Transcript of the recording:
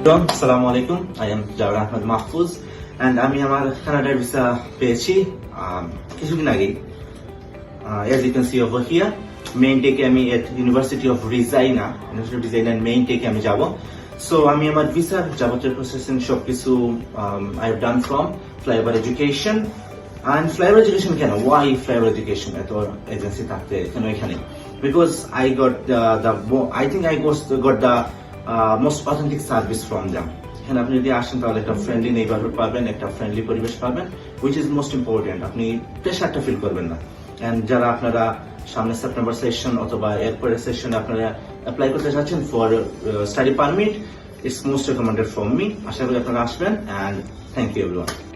আসসালামু আলাইকুম I am Jawar Ahmed Mahfuz and আমি আমার কানাডার ভিসা পেয়েছি কিছুদিন আগেই। As you can see over here main টেকে আমি এট ইউনিভার্সিটি অফ ডিজাইনা ইউনিভার্সিটি অফ অ্যান্ড মেইন টেকে আমি যাব। সো আমি আমার ভিসার যাবতীয় প্রসেসিং সবকিছু I have done from Flyover Education and Flyover Education কেন? ওয়াই ফ্লাইওভার এডুকেশন এত এজেন্সি থাকতে কেন এখানে? Because I got the I think I got the most authentic service from them এখানে আপনি যদি আসেন, তাহলে একটা ফ্রেন্ডলি নেইবারহুড পাবেন, একটা ফ্রেন্ডলি পরিবেশ পাবেন উইচ ইজ মোস্ট ইম্পর্টেন্ট আপনি প্রেশারটা ফিল করবেন না। অ্যান্ড যারা আপনারা সামনে সেপ্টেম্বর সেশন অথবা এরপরের সেশনে আপনারা অ্যাপ্লাই করতে চাচ্ছেন for study permit it's most recommended from me আশা করি আপনারা আসবেন অ্যান্ড থ্যাংক ইউ এভরিওয়ান